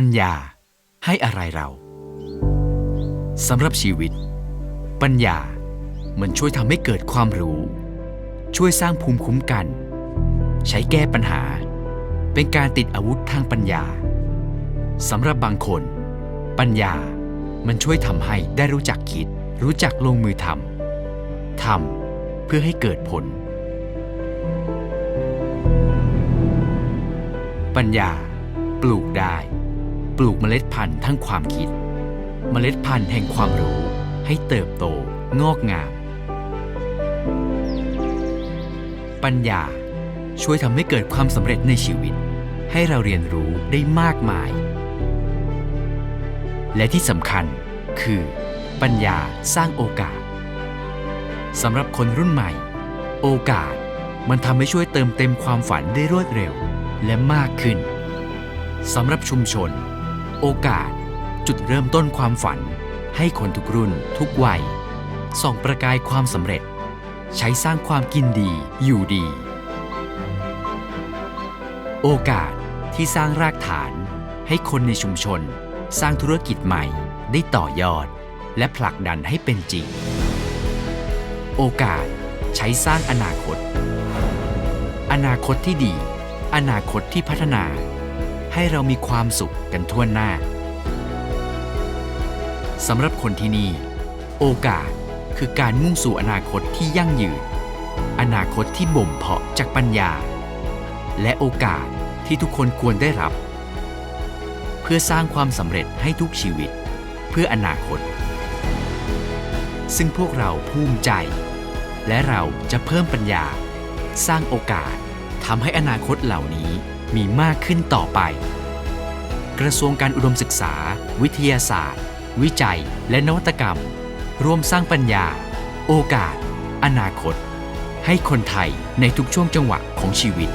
ปัญญาให้อะไรเราสำหรับชีวิต ปัญญามันช่วยทำให้เกิดความรู้ ช่วยสร้างภูมิคุ้มกัน ใช้แก้ปัญหา เป็นการติดอาวุธทางปัญญาสำหรับบางคน ปัญญามันช่วยทำให้ได้รู้จักคิด รู้จักลงมือทำทำเพื่อให้เกิดผล ปัญญา ปลูกเมล็ดพันธุ์ทั้งความคิด เมล็ดพันธุ์แห่งความรู้ให้เติบโตงอกงาม ปัญญาช่วยทำให้เกิดความสำเร็จในชีวิต ให้เราเรียนรู้ได้มากมาย และที่สำคัญคือ ปัญญาสร้างโอกาสสำหรับคนรุ่นใหม่ โอกาสมันทำให้ช่วยเติมเต็มความฝันได้รวดเร็วและมากขึ้นสำหรับชุมชน โอกาส จุดเริ่มต้นความฝัน ให้คนทุกรุ่น ทุกวัย ส่องประกายความสำเร็จ ใช้สร้างความกินดีอยู่ดี โอกาสที่สร้างรากฐาน ให้คนในชุมชน สร้างธุรกิจใหม่ ได้ต่อยอด และผลักดันให้เป็นจริง โอกาสใช้สร้างอนาคต อนาคตที่ดี อนาคตที่พัฒนา ให้เรามีความสุขกันทั่วหน้าสำหรับคนที่นี่ โอกาสคือการมุ่งสู่อนาคตที่ยั่งยืน อนาคตที่บ่มเพาะจากปัญญา และโอกาสที่ทุกคนควรได้รับ เพื่อสร้างความสำเร็จให้ทุกชีวิต เพื่ออนาคต ซึ่งพวกเราภูมิใจ และเราจะเพิ่มปัญญา สร้างโอกาสทำให้อนาคตเหล่านี้ มีมากขึ้นต่อไป กระทรวงการอุดมศึกษา วิทยาศาสตร์ วิจัย และนวัตกรรม ร่วมสร้างปัญญา โอกาส อนาคต ให้คนไทยในทุกช่วงจังหวะของชีวิต